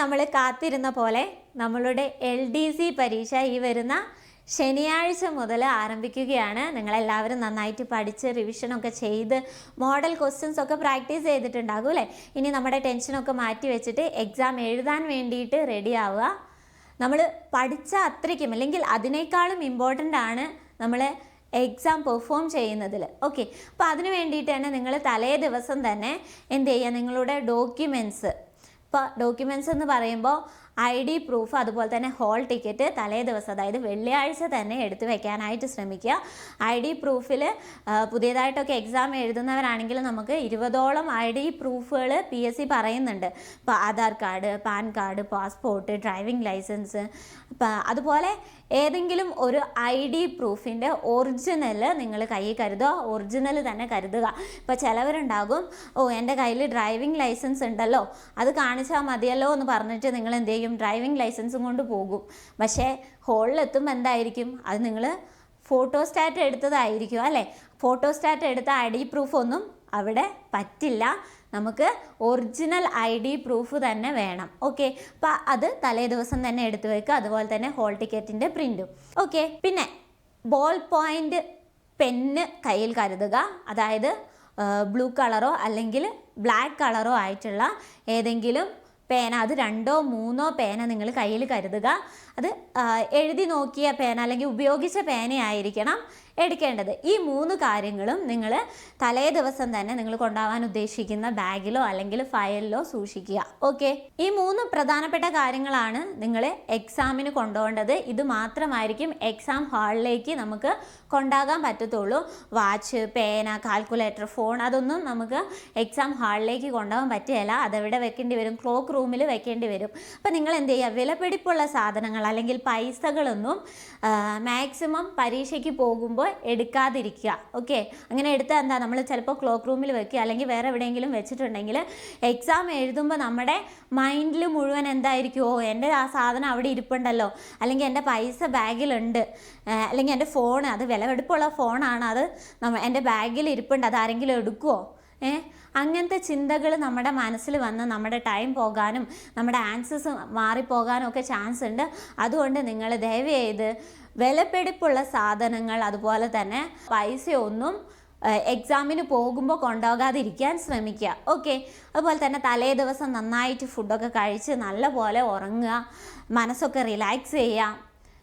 നമ്മൾ കാത്തിരുന്ന പോലെ നമ്മളുടെ എൽ ഡി സി പരീക്ഷ ഈ വരുന്ന ശനിയാഴ്ച മുതൽ ആരംഭിക്കുകയാണ്. നിങ്ങളെല്ലാവരും നന്നായിട്ട് പഠിച്ച് റിവിഷനൊക്കെ ചെയ്ത് മോഡൽ ക്വസ്റ്റ്യൻസ് ഒക്കെ പ്രാക്ടീസ് ചെയ്തിട്ടുണ്ടാകും അല്ലേ? ഇനി നമ്മുടെ ടെൻഷനൊക്കെ മാറ്റി വെച്ചിട്ട് എക്സാം എഴുതാൻ വേണ്ടിയിട്ട് റെഡി ആവുക. നമ്മൾ പഠിച്ച അത്രയ്ക്കും അല്ലെങ്കിൽ അതിനേക്കാളും ഇമ്പോർട്ടന്റ് ആണ് നമ്മൾ എക്സാം പെർഫോം ചെയ്യുന്നതിൽ ഓക്കെ അപ്പോൾ അതിന് വേണ്ടിയിട്ട് തന്നെ നിങ്ങൾ തലേ ദിവസം തന്നെ എന്ത് ചെയ്യുക? നിങ്ങളുടെ ഡോക്യുമെന്റ്സ് ഇപ്പോൾ ഡോക്യുമെന്റ്സ് എന്ന് പറയുമ്പോൾ ഐ ഡി പ്രൂഫ് അതുപോലെ തന്നെ ഹോൾ ടിക്കറ്റ് തലേ ദിവസം അതായത് വെള്ളിയാഴ്ച തന്നെ എടുത്തു വെക്കാനായിട്ട് ശ്രമിക്കുക. ഐ ഡി പ്രൂഫിൽ പുതിയതായിട്ടൊക്കെ എക്സാം എഴുതുന്നവരാണെങ്കിൽ നമുക്ക് ഇരുപതോളം ഐ ഡി പ്രൂഫുകൾ പി എസ് സി പറയുന്നുണ്ട്. ഇപ്പോൾ Aadhaar card PAN card passport driving licence അതുപോലെ ഏതെങ്കിലും ഒരു ഐ ഡി പ്രൂഫിന്റെ ഒറിജിനൽ നിങ്ങൾ കയ്യിൽ കരുതുക ഒറിജിനൽ തന്നെ കരുതുക. ഇപ്പോൾ ചിലവരുണ്ടാകും ഓ എന്റെ കയ്യിൽ ഡ്രൈവിംഗ് ലൈസൻസ് ഉണ്ടല്ലോ അത് കാണിച്ചാൽ മതിയല്ലോ എന്ന് പറഞ്ഞിട്ട് നിങ്ങൾ എന്ത് ചെയ്യും? ഡ്രൈവിംഗ് ലൈസൻസും കൊണ്ട് പോകും. പക്ഷേ ഹോളിലെത്തുമ്പോൾ എന്തായിരിക്കും? അത് നിങ്ങൾ ഫോട്ടോസ്റ്റാറ്റ് എടുത്തതായിരിക്കും അല്ലേ? ഫോട്ടോസ്റ്റാറ്റ് എടുത്ത ഐ ഡി പ്രൂഫ് ഒന്നും അവിടെ പറ്റില്ല. നമുക്ക് ഒറിജിനൽ ഐ ഡി പ്രൂഫ് തന്നെ വേണം. ഓക്കെ അപ്പം അത് തലേ ദിവസം തന്നെ എടുത്തു വെക്കുക. അതുപോലെ തന്നെ ഹോൾ ടിക്കറ്റിന്റെ പ്രിന്റും ഓക്കെ പിന്നെ ബോൾ പോയിന്റ് പെന്ന് കയ്യിൽ കരുതുക. അതായത് ബ്ലൂ കളറോ അല്ലെങ്കിൽ ബ്ലാക്ക് കളറോ ആയിട്ടുള്ള ഏതെങ്കിലും പേന അത് രണ്ടോ മൂന്നോ പേന നിങ്ങൾ കയ്യിൽ കരുതുക. അത് എഴുതി നോക്കിയ പേന അല്ലെങ്കിൽ ഉപയോഗിച്ച പേനയായിരിക്കണം എടുക്കേണ്ടത്. ഈ മൂന്ന് കാര്യങ്ങളും നിങ്ങൾ തലേ ദിവസം തന്നെ നിങ്ങൾ കൊണ്ടുപോകാൻ ഉദ്ദേശിക്കുന്ന ബാഗിലോ അല്ലെങ്കിൽ ഫയലിലോ സൂക്ഷിക്കുക. ഓക്കെ? ഈ മൂന്ന് പ്രധാനപ്പെട്ട കാര്യങ്ങളാണ് നിങ്ങൾ എക്സാമിന് കൊണ്ടുപോകേണ്ടത്. ഇത് മാത്രമായിരിക്കും എക്സാം ഹാളിലേക്ക് നമുക്ക് കൊണ്ടാകാൻ പറ്റത്തുള്ളൂ. വാച്ച് പേന കാൽക്കുലേറ്റർ ഫോൺ അതൊന്നും നമുക്ക് എക്സാം ഹാളിലേക്ക് കൊണ്ടുപോകാൻ പറ്റുകയില്ല. അതെവിടെ വെക്കേണ്ടി വരും. ക്ലോക്ക് റൂമിൽ വെക്കേണ്ടി വരും. അപ്പം നിങ്ങൾ എന്ത് ചെയ്യുക? വിലപിടിപ്പുള്ള സാധനങ്ങൾ അല്ലെങ്കിൽ പൈസകളൊന്നും മാക്സിമം പരീക്ഷയ്ക്ക് പോകുമ്പോൾ എടുക്കാതിരിക്കുക. ഓക്കെ അങ്ങനെ എടുത്താൽ എന്താ? നമ്മൾ ചിലപ്പോൾ ക്ലോക്ക് റൂമിൽ വെക്കുക. അല്ലെങ്കിൽ വേറെ എവിടെയെങ്കിലും വെച്ചിട്ടുണ്ടെങ്കിൽ എക്സാം എഴുതുമ്പോൾ നമ്മുടെ മൈൻഡിൽ മുഴുവൻ എന്തായിരിക്കും? ഓ എന്റെ ആ സാധനം അവിടെ ഇരിപ്പുണ്ടല്ലോ. അല്ലെങ്കിൽ എന്റെ പൈസ ബാഗിലുണ്ട്. അല്ലെങ്കിൽ എന്റെ ഫോൺ അത് വിലവെടുപ്പുള്ള ഫോണാണ് അത് നമ്മ എന്റെ ബാഗിൽ ഇരിപ്പുണ്ട്. അത് ആരെങ്കിലും എടുക്കുമോ ഏ? അങ്ങനത്തെ ചിന്തകൾ നമ്മുടെ മനസ്സിൽ വന്ന് നമ്മുടെ ടൈം പോകാനും നമ്മുടെ ആൻസേഴ്സ് മാറിപ്പോകാനും ഒക്കെ ചാൻസ് ഉണ്ട്. അതുകൊണ്ട് നിങ്ങൾ ദയവ് ചെയ്ത് വിലപിടിപ്പുള്ള സാധനങ്ങൾ അതുപോലെ തന്നെ പൈസയൊന്നും എക്സാമിന് പോകുമ്പോൾ കൊണ്ടുപോകാതിരിക്കാൻ ശ്രമിക്കുക. ഓക്കെ അതുപോലെ തന്നെ തലേ ദിവസം നന്നായിട്ട് ഫുഡൊക്കെ കഴിച്ച് നല്ലപോലെ ഉറങ്ങുക മനസ്സൊക്കെ റിലാക്സ് ചെയ്യുക.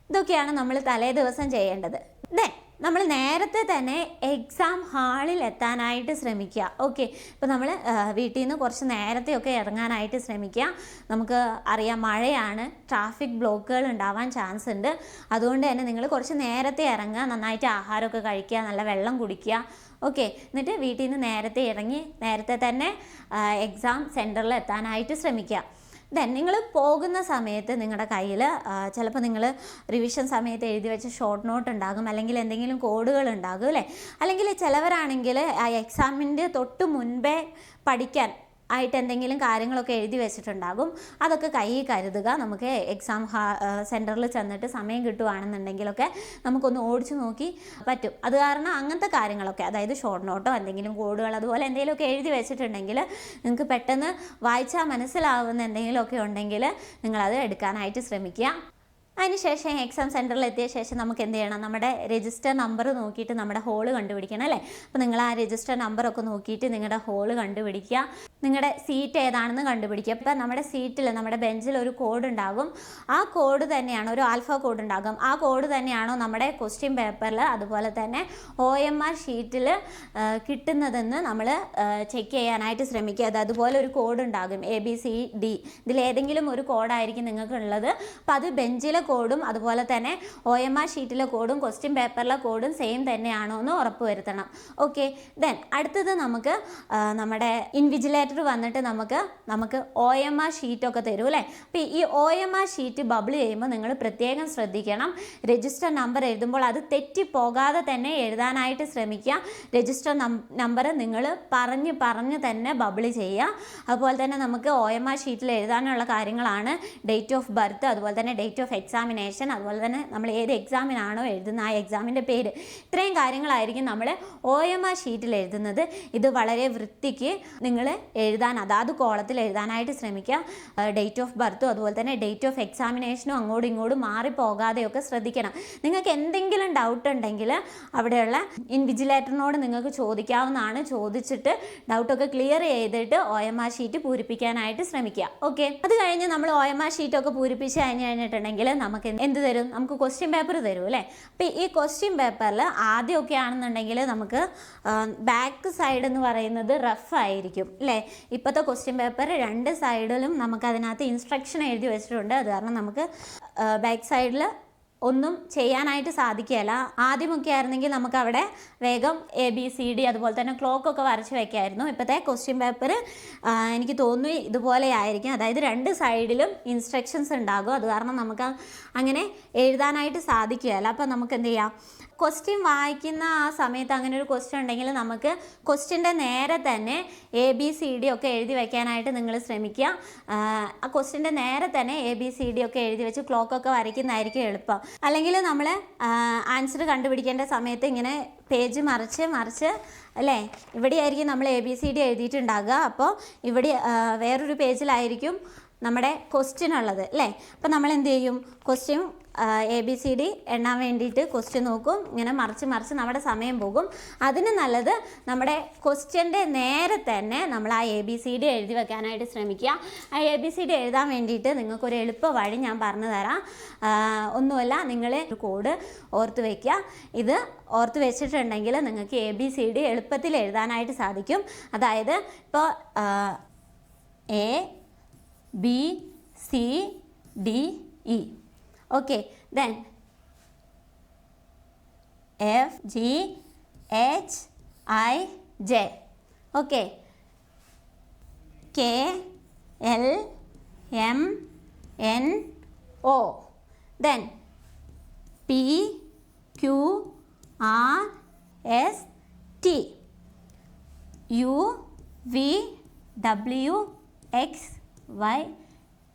ഇതൊക്കെയാണ് നമ്മൾ തലേ ദിവസം ചെയ്യേണ്ടത്. ദെൻ നമ്മൾ നേരത്തെ തന്നെ എക്സാം ഹാളിൽ എത്താനായിട്ട് ശ്രമിക്കുക. ഓക്കെ ഇപ്പോൾ നമ്മൾ വീട്ടിൽ നിന്ന് കുറച്ച് നേരത്തെയൊക്കെ ഇറങ്ങാനായിട്ട് ശ്രമിക്കുക. നമുക്ക് അറിയാം മഴയാണ്. ട്രാഫിക് ബ്ലോക്കുകൾ ഉണ്ടാവാൻ ചാൻസ് ഉണ്ട്. അതുകൊണ്ട് തന്നെ നിങ്ങൾ കുറച്ച് നേരത്തെ ഇറങ്ങുക. നന്നായിട്ട് ആഹാരമൊക്കെ കഴിക്കുക. നല്ല വെള്ളം കുടിക്കുക. ഓക്കെ എന്നിട്ട് വീട്ടിൽ നിന്ന് നേരത്തെ ഇറങ്ങി നേരത്തെ തന്നെ എക്സാം സെന്ററിൽ എത്താനായിട്ട് ശ്രമിക്കുക. ദെൻ നിങ്ങൾ പോകുന്ന സമയത്ത് നിങ്ങളുടെ കയ്യിൽ ചിലപ്പോൾ നിങ്ങൾ റിവിഷൻ സമയത്ത് എഴുതി വെച്ച ഷോർട്ട് നോട്ട് ഉണ്ടാകും. അല്ലെങ്കിൽ എന്തെങ്കിലും കോഡുകൾ ഉണ്ടാകും അല്ലേ? അല്ലെങ്കിൽ ചിലവരാണെങ്കിൽ ആ എക്സാമിന്റെ തൊട്ട് മുൻപേ പഠിക്കാൻ ആയിട്ട് എന്തെങ്കിലും കാര്യങ്ങളൊക്കെ എഴുതി വെച്ചിട്ടുണ്ടാകും. അതൊക്കെ കയ്യിൽ കരുതുക. നമുക്ക് എക്സാം സെന്ററിൽ ചെന്നിട്ട് സമയം കിട്ടുവാണെന്നുണ്ടെങ്കിലൊക്കെ നമുക്കൊന്ന് ഓടിച്ചു നോക്കി പറ്റും. അത് കാരണം അങ്ങനത്തെ കാര്യങ്ങളൊക്കെ അതായത് ഷോർട്ട് നോട്ടോ എന്തെങ്കിലും കോഡുകൾ അതുപോലെ എന്തെങ്കിലുമൊക്കെ എഴുതി വെച്ചിട്ടുണ്ടെങ്കിൽ നിങ്ങൾക്ക് പെട്ടെന്ന് വായിച്ചാൽ മനസ്സിലാവുന്ന എന്തെങ്കിലുമൊക്കെ ഉണ്ടെങ്കിൽ നിങ്ങളത് എടുക്കാനായിട്ട് ശ്രമിക്കുക. അതിനുശേഷം എക്സാം സെന്ററിൽ എത്തിയ ശേഷം നമുക്ക് എന്ത് ചെയ്യണം? നമ്മുടെ രജിസ്റ്റർ നമ്പർ നോക്കിയിട്ട് നമ്മുടെ ഹോൾ കണ്ടുപിടിക്കണം അല്ലേ? അപ്പോൾ നിങ്ങൾ ആ രജിസ്റ്റർ നമ്പറൊക്കെ നോക്കിയിട്ട് നിങ്ങളുടെ ഹോൾ കണ്ടുപിടിക്കുക. നിങ്ങളുടെ സീറ്റ് ഏതാണെന്ന് കണ്ടുപിടിക്കുക. അപ്പോൾ നമ്മുടെ സീറ്റിൽ നമ്മുടെ ബെഞ്ചിൽ ഒരു കോഡ് ഉണ്ടാകും. ആ കോഡ് തന്നെയാണ് ഒരു ആൽഫ കോഡ് ഉണ്ടാകും. ആ കോഡ് തന്നെയാണോ നമ്മുടെ ക്വസ്റ്റ്യൻ പേപ്പറിൽ അതുപോലെ തന്നെ ഒ എം ആർ ഷീറ്റിൽ കിട്ടുന്നതെന്ന് നമ്മൾ ചെക്ക് ചെയ്യാനായിട്ട് ശ്രമിക്കുക. അത് അതുപോലെ ഒരു കോഡ് ഉണ്ടാകും എ ബി സി ഡി ഇതിലേതെങ്കിലും ഒരു കോഡായിരിക്കും നിങ്ങൾക്കുള്ളത്. അപ്പോൾ അത് ബെഞ്ചിലെ കോഡും അതുപോലെ തന്നെ ഒ എം ആർ ഷീറ്റിലെ കോഡും ക്വസ്റ്റ്യൻ പേപ്പറിലെ കോഡും സെയിം തന്നെയാണോ എന്ന് ഉറപ്പ് വരുത്തണം ഓക്കെ ദെൻ അടുത്തത് നമുക്ക് നമ്മുടെ നമ്മുടെ ഇൻവിജിലേറ്റർ വന്നിട്ട് നമുക്ക് നമുക്ക് ഒ എം ആർ ഷീറ്റൊക്കെ തരും അല്ലേ? അപ്പോൾ ഈ O M R sheet bubble ചെയ്യുമ്പോൾ നിങ്ങൾ പ്രത്യേകം ശ്രദ്ധിക്കണം. രജിസ്റ്റർ നമ്പർ എഴുതുമ്പോൾ അത് തെറ്റിപ്പോകാതെ തന്നെ എഴുതാനായിട്ട് ശ്രമിക്കുക. രജിസ്റ്റർ നമ്പർ നിങ്ങൾ പറഞ്ഞ് പറഞ്ഞ് തന്നെ ബബിൾ ചെയ്യുക. അതുപോലെ തന്നെ നമുക്ക് ഒ എം ആർ ഷീറ്റിൽ എഴുതാനുള്ള കാര്യങ്ങളാണ്. ഡേറ്റ് ഓഫ് ബർത്ത് അതുപോലെ തന്നെ ഡേറ്റ് ഓഫ് എക്സാമിനേഷൻ അതുപോലെ തന്നെ നമ്മൾ ഏത് എക്സാമിനാണോ എഴുതുന്ന ആ എക്സാമിന്റെ പേര്. ഇത്രയും കാര്യങ്ങളായിരിക്കും നമ്മൾ ഒ എം ആർ ഷീറ്റിൽ എഴുതുന്നത്. ഇത് വളരെ വൃത്തിക്ക് നിങ്ങൾ എഴുതാൻ അതാത് കോളത്തിൽ എഴുതാനായിട്ട് ശ്രമിക്കുക. ഡേറ്റ് ഓഫ് ബർത്തും അതുപോലെ തന്നെ ഡേറ്റ് ഓഫ് എക്സാമിനേഷനും അങ്ങോട്ടും ഇങ്ങോട്ടും മാറിപ്പോകാതെയൊക്കെ ശ്രദ്ധിക്കണം. നിങ്ങൾക്ക് എന്തെങ്കിലും ഡൗട്ട് ഉണ്ടെങ്കിൽ അവിടെയുള്ള ഇൻവിജിലേറ്ററിനോട് നിങ്ങൾക്ക് ചോദിക്കാവുന്നതാണ്. ചോദിച്ചിട്ട് ഡൗട്ടൊക്കെ ക്ലിയർ ചെയ്തിട്ട് ഒ എം ആർ ഷീറ്റ് പൂരിപ്പിക്കാനായിട്ട് ശ്രമിക്കുക. ഓക്കെ അത് കഴിഞ്ഞ് നമ്മൾ ഒ എം ആർ ഷീറ്റൊക്കെ പൂരിപ്പിച്ച് കഴിഞ്ഞ് കഴിഞ്ഞിട്ടുണ്ടെങ്കിൽ നമുക്ക് എന്ത് തരും? നമുക്ക് ക്വസ്റ്റ്യൻ പേപ്പർ തരും അല്ലേ? അപ്പോൾ ഈ ക്വസ്റ്റ്യൻ പേപ്പറിൽ ആദ്യമൊക്കെ ആണെന്നുണ്ടെങ്കിൽ നമുക്ക് ബാക്ക് സൈഡ് എന്ന് പറയുന്നത് റഫ് ആയിരിക്കും അല്ലേ? ഇപ്പോഴത്തെ ക്വസ്റ്റ്യൻ പേപ്പർ രണ്ട് സൈഡിലും നമുക്ക് അതിനകത്ത് ഇൻസ്ട്രക്ഷൻ എഴുതി വെച്ചിട്ടുണ്ട്. അത് കാരണം നമുക്ക് ബാക്ക് സൈഡിൽ ഒന്നും ചെയ്യാനായിട്ട് സാധിക്കുകയില്ല. ആദ്യമൊക്കെ ആയിരുന്നെങ്കിൽ നമുക്ക് അവിടെ വേഗം എ ബി സി ഡി അതുപോലെ തന്നെ ക്ലോക്ക് ഒക്കെ വരച്ച് വെക്കായിരുന്നു. ഇപ്പോഴത്തെ ക്വസ്റ്റ്യൻ പേപ്പർ എനിക്ക് തോന്നുന്നു ഇതുപോലെ ആയിരിക്കും. അതായത് രണ്ട് സൈഡിലും ഇൻസ്ട്രക്ഷൻസ് ഉണ്ടാകും. അത് കാരണം നമുക്ക് അങ്ങനെ എഴുതാനായിട്ട് സാധിക്കുകയില്ല. അപ്പം നമുക്ക് എന്ത് ചെയ്യാം? ക്വസ്റ്റ്യൻ വായിക്കുന്ന ആ സമയത്ത് അങ്ങനെ ഒരു ക്വസ്റ്റ്യൻ ഉണ്ടെങ്കിൽ നമുക്ക് ക്വസ്റ്റ്യന്റെ നേരെ തന്നെ എ ബി സി ഡി ഒക്കെ എഴുതി വയ്ക്കാനായിട്ട് നിങ്ങൾ ശ്രമിക്കുക. ആ, ക്വസ്റ്റ്യന്റെ നേരെ തന്നെ എ ബി സി ഡി ഒക്കെ എഴുതി വെച്ച് ക്ലോക്കൊക്കെ വരയ്ക്കുന്നതായിരിക്കും എളുപ്പം. അല്ലെങ്കിൽ നമ്മൾ ആൻസർ കണ്ടുപിടിക്കേണ്ട സമയത്ത് ഇങ്ങനെ പേജ് മറിച്ച് മറിച്ച് അല്ലേ? ഇവിടെയായിരിക്കും നമ്മൾ എ ബി സി ഡി എഴുതിയിട്ടുണ്ടാകുക. അപ്പോൾ ഇവിടെ വേറൊരു പേജിലായിരിക്കും നമ്മുടെ ക്വസ്റ്റ്യൻ ഉള്ളത് അല്ലേ? അപ്പോൾ നമ്മൾ എന്ത് ചെയ്യും? Question A B C D എണ്ണാൻ വേണ്ടിയിട്ട് ക്വസ്റ്റ്യൻ നോക്കും. ഇങ്ങനെ മറിച്ച് മറിച്ച് നമ്മുടെ സമയം പോകും. അതിന് നല്ലത് നമ്മുടെ ക്വസ്റ്റ്യന്റെ നേരെ തന്നെ നമ്മൾ ആ എ ബി സി ഡി എഴുതി വെക്കാനായിട്ട് ശ്രമിക്കുക. ആ എ ബി സി ഡി എഴുതാൻ വേണ്ടിയിട്ട് നിങ്ങൾക്കൊരു എളുപ്പ വഴി ഞാൻ പറഞ്ഞു തരാം. ഒന്നുമല്ല നിങ്ങൾ കോഡ് ഓർത്ത് വയ്ക്കുക ഇത് ഓർത്ത് വെച്ചിട്ടുണ്ടെങ്കിൽ നിങ്ങൾക്ക് എ ബി സി ഡി എളുപ്പത്തിൽ എഴുതാനായിട്ട് സാധിക്കും. അതായത് ഇപ്പോൾ A B C D E okay then f g h i j. Okay. K l m n o. Then p q r s t. U v w x y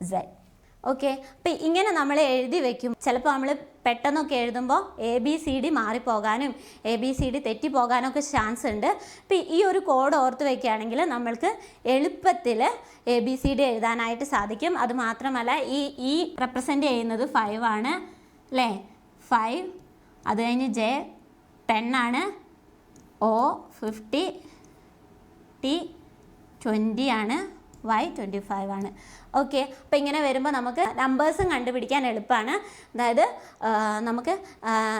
z okay അപ്പം ഇങ്ങനെ നമ്മൾ എഴുതി വെക്കും. ചിലപ്പോൾ നമ്മൾ പെട്ടെന്നൊക്കെ എഴുതുമ്പോൾ A B C D മാറിപ്പോകാനും എ ബി സി ഡി തെറ്റിപ്പോകാനൊക്കെ ചാൻസ് ഉണ്ട്. അപ്പം ഈ ഒരു കോഡ് ഓർത്ത് വെക്കുകയാണെങ്കിൽ നമ്മൾക്ക് എളുപ്പത്തിൽ എ ബി സി ഡി എഴുതാനായിട്ട് സാധിക്കും. അതുമാത്രമല്ല ഈ ഈ റെപ്രസെന്റ് ചെയ്യുന്നത് ഫൈവ് ആണ്. അല്ലേ ഫൈവ് അത് കഴിഞ്ഞ് ജെ ടെൻ ആണ്. ഒ ഫിഫ്റ്റി ടി ട്വന്റി ആണ്. വൈ ട്വന്റി ഫൈവ് ആണ്. ഓക്കെ അപ്പോൾ ഇങ്ങനെ വരുമ്പോൾ നമുക്ക് നമ്പേഴ്സും കണ്ടുപിടിക്കാൻ എളുപ്പമാണ് അതായത് നമുക്ക്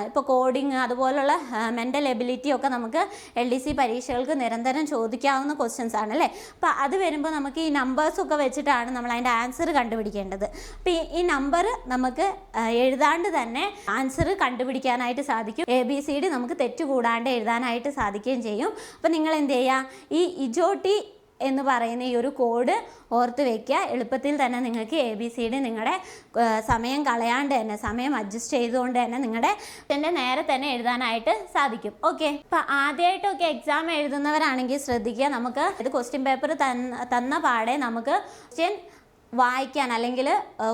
ഇപ്പോൾ കോഡിങ് അതുപോലുള്ള മെന്റൽ എബിലിറ്റി ഒക്കെ നമുക്ക് എൽ ഡി സി പരീക്ഷകൾക്ക് നിരന്തരം ചോദിക്കാവുന്ന ക്വസ്റ്റ്യൻസ് ആണ് അല്ലേ? അപ്പോൾ അത് വരുമ്പോൾ നമുക്ക് ഈ നമ്പേഴ്സൊക്കെ വെച്ചിട്ടാണ് നമ്മൾ അതിന്റെ ആൻസർ കണ്ടുപിടിക്കേണ്ടത്. അപ്പോൾ ഈ- നമ്പർ നമുക്ക് എഴുതാണ്ട് തന്നെ ആൻസർ കണ്ടുപിടിക്കാനായിട്ട് സാധിക്കും. എ ബി സി ഡി നമുക്ക് തെറ്റുകൂടാണ്ട് എഴുതാനായിട്ട് സാധിക്കുകയും ചെയ്യും. അപ്പോൾ നിങ്ങൾ എന്ത് ചെയ്യുക ഈ ഇജോട്ടി എന്ന് പറയുന്ന ഈ ഒരു കോഡ് ഓർത്ത് വെക്കുക എളുപ്പത്തിൽ തന്നെ നിങ്ങൾക്ക് എ ബി സി ഡി നിങ്ങളുടെ സമയം കളയാണ്ട് തന്നെ സമയം അഡ്ജസ്റ്റ് ചെയ്തുകൊണ്ട് തന്നെ നിങ്ങളുടെ നേരെ തന്നെ എഴുതാനായിട്ട് സാധിക്കും. ഓക്കെ ഇപ്പം ആദ്യമായിട്ടൊക്കെ എക്സാം എഴുതുന്നവരാണെങ്കിൽ ശ്രദ്ധിക്കുക. നമുക്ക് ഇത് ക്വസ്റ്റ്യൻ പേപ്പർ തന്ന തന്ന പാടെ നമുക്ക് ക്വസ്റ്റ്യൻ വായിക്കാൻ അല്ലെങ്കിൽ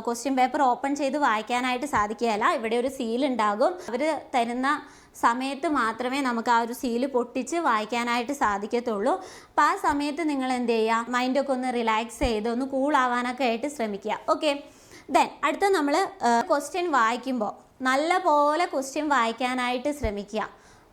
ക്വസ്റ്റ്യൻ പേപ്പർ ഓപ്പൺ ചെയ്ത് വായിക്കാനായിട്ട് സാധിക്കുകയില്ല. ഇവിടെ ഒരു സീൽ ഉണ്ടാകും. അവർ തരുന്ന സമയത്ത് മാത്രമേ നമുക്ക് ആ ഒരു സീൽ പൊട്ടിച്ച് വായിക്കാനായിട്ട് സാധിക്കത്തുള്ളൂ. അപ്പം ആ സമയത്ത് നിങ്ങൾ എന്ത് ചെയ്യുക? മൈൻഡൊക്കെ ഒന്ന് റിലാക്സ് ചെയ്ത് ഒന്ന് കൂളാവാനൊക്കെ ആയിട്ട് ശ്രമിക്കുക. ഓക്കെ ദെൻ അടുത്ത നമ്മൾ ക്വസ്റ്റ്യൻ വായിക്കുമ്പോൾ നല്ല പോലെ ക്വസ്റ്റ്യൻ വായിക്കാനായിട്ട് ശ്രമിക്കുക.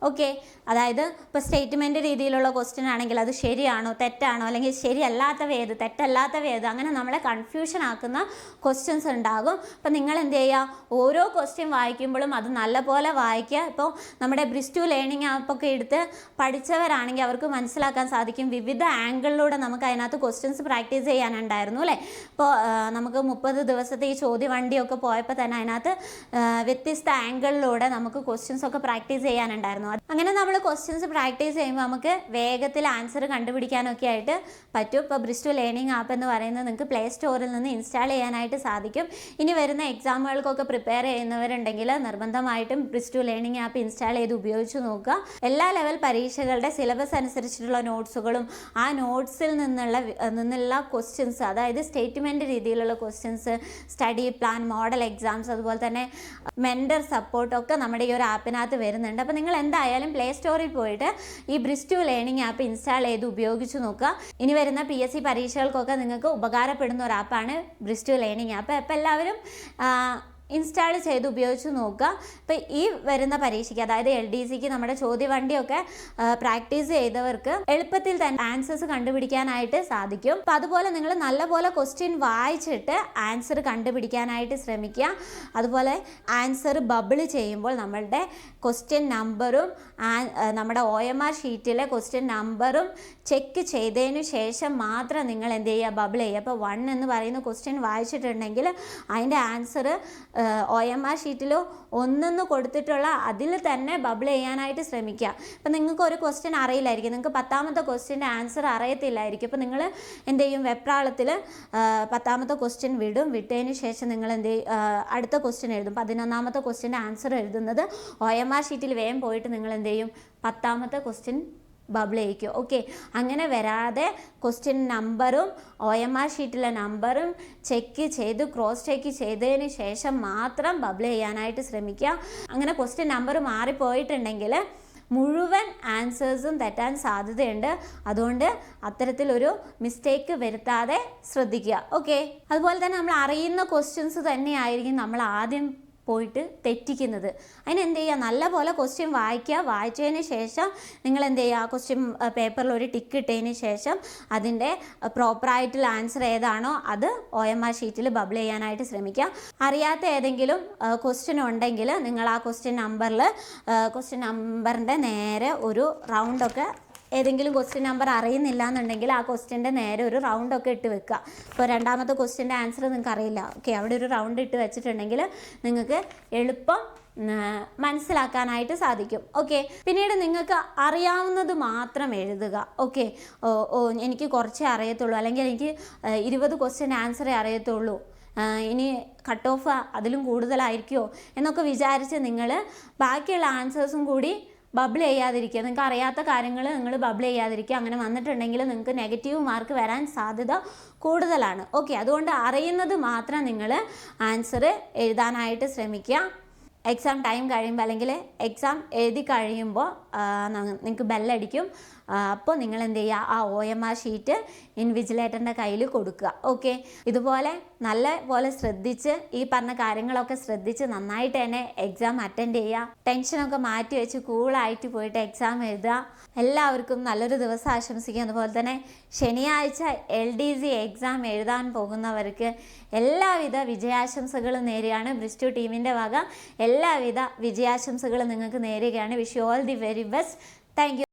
ഓക്കെ അതായത് ഇപ്പോൾ സ്റ്റേറ്റ്മെന്റ് രീതിയിലുള്ള ക്വസ്റ്റ്യൻ ആണെങ്കിൽ അത് ശരിയാണോ തെറ്റാണോ അല്ലെങ്കിൽ ശരിയല്ലാത്തവ ഏത് തെറ്റല്ലാത്തവ ഏത് അങ്ങനെ നമ്മളെ കൺഫ്യൂഷൻ ആക്കുന്ന ക്വസ്റ്റ്യൻസ് ഉണ്ടാകും. അപ്പം നിങ്ങൾ എന്ത് ചെയ്യുക? ഓരോ ക്വസ്റ്റ്യൻ വായിക്കുമ്പോഴും അത് നല്ലപോലെ വായിക്കുക. ഇപ്പോൾ നമ്മുടെ ബ്രിസ്റ്റു ലേണിംഗ് ആപ്പൊക്കെ എടുത്ത് പഠിച്ചവരാണെങ്കിൽ അവർക്ക് മനസ്സിലാക്കാൻ സാധിക്കും. വിവിധ ആംഗിളിലൂടെ നമുക്ക് അതിനകത്ത് ക്വസ്റ്റ്യൻസ് പ്രാക്ടീസ് ചെയ്യാനുണ്ടായിരുന്നു അല്ലേ? ഇപ്പോൾ നമുക്ക് മുപ്പത് ദിവസത്തെ ഈ ചോദ്യ വണ്ടിയൊക്കെ പോയപ്പോൾ തന്നെ അതിനകത്ത് വ്യത്യസ്ത ആംഗിളിലൂടെ നമുക്ക് ക്വസ്റ്റ്യൻസ് ഒക്കെ പ്രാക്ടീസ് ചെയ്യാനുണ്ടായിരുന്നു. എന്താണെന്നോ അങ്ങനെ നമ്മൾ ക്വസ്റ്റ്യൻസ് പ്രാക്ടീസ് ചെയ്യുമ്പോൾ നമുക്ക് വേഗത്തിൽ ആൻസർ കണ്ടുപിടിക്കാനൊക്കെ ആയിട്ട് പറ്റും. ഇപ്പോൾ ബ്രിസ്റ്റു ലേണിംഗ് ആപ്പ് എന്ന് പറയുന്നത് നിങ്ങൾക്ക് പ്ലേ സ്റ്റോറിൽ നിന്ന് ഇൻസ്റ്റാൾ ചെയ്യാനായിട്ട് സാധിക്കും. ഇനി വരുന്ന എക്സാമുകൾക്കൊക്കെ പ്രിപ്പയർ ചെയ്യുന്നവരുണ്ടെങ്കിൽ നിർബന്ധമായിട്ടും ബ്രിസ്റ്റു ലേണിംഗ് ആപ്പ് ഇൻസ്റ്റാൾ ചെയ്ത് ഉപയോഗിച്ച് നോക്കുക. എല്ലാ ലെവൽ പരീക്ഷകളുടെ സിലബസ് അനുസരിച്ചിട്ടുള്ള നോട്ട്സുകളും ആ നോട്ട്സിൽ നിന്നുള്ള നിന്നുള്ള ക്വസ്റ്റ്യൻസ് അതായത് സ്റ്റേറ്റ്മെന്റ് രീതിയിലുള്ള questions study plan model exams അതുപോലെ തന്നെ മെൻഡർ സപ്പോർട്ടൊക്കെ നമ്മുടെ ഈ ഒരു ആപ്പിനകത്ത് വരുന്നുണ്ട്. അപ്പോൾ നിങ്ങൾ എന്തായാലും പ്ലേ സ്റ്റോറിൽ പോയിട്ട് ഈ ബ്രിസ്റ്റു ലേണിംഗ് ആപ്പ് ഇൻസ്റ്റാൾ ചെയ്ത് ഉപയോഗിച്ച് നോക്കുക. ഇനി വരുന്ന പി എസ് സി പരീക്ഷകൾക്കൊക്കെ നിങ്ങൾക്ക് ഉപകാരപ്പെടുന്ന ഒരു ആപ്പാണ് ബ്രിസ്റ്റു ലേണിംഗ് ആപ്പ് അപ്പോൾ എല്ലാവരും ഇൻസ്റ്റാൾ ചെയ്ത് ഉപയോഗിച്ച് നോക്കുക. ഇപ്പോൾ ഈ വരുന്ന പരീക്ഷയ്ക്ക് അതായത് എൽ ഡി സിക്ക് നമ്മുടെ ചോദ്യവണ്ടിയൊക്കെ പ്രാക്ടീസ് ചെയ്തവർക്ക് എളുപ്പത്തിൽ തന്നെ ആൻസേഴ്സ് കണ്ടുപിടിക്കാനായിട്ട് സാധിക്കും. അപ്പം അതുപോലെ നിങ്ങൾ നല്ലപോലെ ക്വസ്റ്റ്യൻ വായിച്ചിട്ട് ആൻസർ കണ്ടുപിടിക്കാനായിട്ട് ശ്രമിക്കുക. അതുപോലെ ആൻസർ ബബിൾ ചെയ്യുമ്പോൾ നമ്മളുടെ ക്വസ്റ്റ്യൻ നമ്പറും നമ്മുടെ ഒ എം ആർ ഷീറ്റിലെ ക്വസ്റ്റ്യൻ നമ്പറും ചെക്ക് ചെയ്തതിനു ശേഷം മാത്രം നിങ്ങൾ എന്ത് ചെയ്യുക? ബബിൾ ചെയ്യുക. അപ്പോൾ വൺ എന്ന് പറയുന്ന ക്വസ്റ്റ്യൻ വായിച്ചിട്ടുണ്ടെങ്കിൽ അതിന്റെ ആൻസർ ഒ എം ആർ ഷീറ്റിൽ ഒന്നൊന്ന് കൊടുത്തിട്ടുള്ള അതിൽ തന്നെ ബബിൾ ചെയ്യാനായിട്ട് ശ്രമിക്കുക. അപ്പം നിങ്ങൾക്ക് ഒരു ക്വസ്റ്റ്യൻ അറിയില്ലായിരിക്കും. നിങ്ങൾക്ക് പത്താമത്തെ ക്വസ്റ്റ്യന്റെ ആൻസർ അറിയത്തില്ലായിരിക്കും. അപ്പം നിങ്ങൾ എന്ത് ചെയ്യും? വെപ്രാളത്തിൽ പത്താമത്തെ ക്വസ്റ്റ്യൻ വിടും. വിട്ടതിന് ശേഷം നിങ്ങൾ എന്ത് അടുത്ത ക്വസ്റ്റ്യൻ എഴുതും. പതിനൊന്നാമത്തെ ക്വസ്റ്റ്യന്റെ ആൻസർ എഴുതുന്നത് ഒ എം ആർ ഷീറ്റിൽ വേഗം പോയിട്ട് നിങ്ങൾ എന്ത് ചെയ്യും? പത്താമത്തെ ക്വസ്റ്റ്യൻ ബബിൾ ചെയ്യിക്കും ഓക്കെ അങ്ങനെ വരാതെ ക്വസ്റ്റ്യൻ നമ്പറും ഒ എം ആർ ഷീറ്റിലെ നമ്പറും ചെക്ക് ചെയ്ത് ക്രോസ് ചെക്ക് ചെയ്തതിന് ശേഷം മാത്രം ബബിൾ ചെയ്യാനായിട്ട് ശ്രമിക്കുക. അങ്ങനെ ക്വസ്റ്റ്യൻ നമ്പർ മാറിപ്പോയിട്ടുണ്ടെങ്കിൽ മുഴുവൻ ആൻസേഴ്സും തെറ്റാൻ സാധ്യതയുണ്ട്. അതുകൊണ്ട് അത്തരത്തിലൊരു മിസ്റ്റേക്ക് വരുത്താതെ ശ്രദ്ധിക്കുക. ഓക്കെ അതുപോലെ തന്നെ നമ്മൾ അറിയുന്ന ക്വസ്റ്റ്യൻസ് തന്നെയായിരിക്കും നമ്മൾ ആദ്യം പോയിട്ട് തെറ്റിക്കുന്നത്. അതിന് എന്ത് ചെയ്യുക നല്ലപോലെ ക്വസ്റ്റ്യൻ വായിക്കുക. വായിച്ചതിന് ശേഷം നിങ്ങൾ എന്ത് ചെയ്യുക? ആ ക്വസ്റ്റ്യൻ പേപ്പറിൽ ഒരു ടിക്ക് ഇട്ടതിന് ശേഷം അതിന്റെ പ്രോപ്പറായിട്ടുള്ള ആൻസർ ഏതാണോ അത് ഒ എം ആർ ഷീറ്റിൽ ബബിൾ ചെയ്യാനായിട്ട് ശ്രമിക്കുക. അറിയാത്ത ഏതെങ്കിലും ക്വസ്റ്റ്യൻ ഉണ്ടെങ്കിൽ നിങ്ങൾ ആ ക്വസ്റ്റ്യൻ നമ്പറിൽ ക്വസ്റ്റ്യൻ നമ്പറിന്റെ നേരെ ഒരു റൗണ്ടൊക്കെ ഏതെങ്കിലും ക്വസ്റ്റ്യൻ നമ്പർ അറിയുന്നില്ല എന്നുണ്ടെങ്കിൽ ആ ക്വസ്റ്റ്യന്റെ നേരെ ഒരു റൗണ്ട് ഒക്കെ ഇട്ട് വെക്കുക. ഇപ്പോൾ രണ്ടാമത്തെ ക്വസ്റ്റ്യന്റെ ആൻസർ നിങ്ങൾക്ക് അറിയില്ല. ഓക്കെ അവിടെ ഒരു റൗണ്ട് ഇട്ട് വെച്ചിട്ടുണ്ടെങ്കിൽ നിങ്ങൾക്ക് എളുപ്പം മനസ്സിലാക്കാനായിട്ട് സാധിക്കും. ഓക്കെ പിന്നീട് നിങ്ങൾക്ക് അറിയാവുന്നത് മാത്രം എഴുതുക. ഓക്കെ ഓ ഓ എനിക്ക് കുറച്ചേ അറിയത്തുള്ളൂ. അല്ലെങ്കിൽ എനിക്ക് ഇരുപത് ക്വസ്റ്റ്യൻ ആൻസറേ അറിയത്തുള്ളൂ. ഇനി കട്ട് ഓഫ് അതിലും കൂടുതലായിരിക്കുമോ എന്നൊക്കെ വിചാരിച്ച് നിങ്ങൾ ബാക്കിയുള്ള ആൻസേഴ്സും കൂടി ബബിൾ ചെയ്യാതിരിക്കുക. നിങ്ങൾക്ക് അറിയാത്ത കാര്യങ്ങൾ നിങ്ങൾ ബബിൾ ചെയ്യാതിരിക്കുക. അങ്ങനെ വന്നിട്ടുണ്ടെങ്കിൽ നിങ്ങൾക്ക് നെഗറ്റീവ് മാർക്ക് വരാൻ സാധ്യത കൂടുതലാണ്. ഓക്കെ അതുകൊണ്ട് അറിയുന്നത് മാത്രം നിങ്ങൾ ആൻസർ എഴുതാനായിട്ട് ശ്രമിക്കുക. എക്സാം ടൈം കഴിയുമ്പോൾ അല്ലെങ്കിൽ എക്സാം എഴുതി കഴിയുമ്പോൾ നിങ്ങൾക്ക് ബെല്ലടിക്കും അപ്പോൾ നിങ്ങൾ എന്ത് ചെയ്യുക ആ ഒ എം ആർ ഷീറ്റ് ഇൻവിജിലേറ്ററിന്റെ കയ്യിൽ കൊടുക്കുക. ഓക്കെ ഇതുപോലെ നല്ല പോലെ ശ്രദ്ധിച്ച് ഈ പറഞ്ഞ കാര്യങ്ങളൊക്കെ ശ്രദ്ധിച്ച് നന്നായിട്ട് തന്നെ എക്സാം അറ്റൻഡ് ചെയ്യുക. ടെൻഷനൊക്കെ മാറ്റി വെച്ച് കൂളായിട്ട് പോയിട്ട് എക്സാം എഴുതുക. എല്ലാവർക്കും നല്ലൊരു ദിവസം ആശംസിക്കുക അതുപോലെ തന്നെ ശനിയാഴ്ച എൽ ഡി സി എക്സാം എഴുതാൻ പോകുന്നവർക്ക് എല്ലാവിധ വിജയാശംസകളും നേരുകയാണ്. ബ്രിസ്റ്റു ടീമിന്റെ വക എല്ലാവിധ വിജയാശംസകളും നിങ്ങൾക്ക് നേരുകയാണ്. Wish you all the very best thank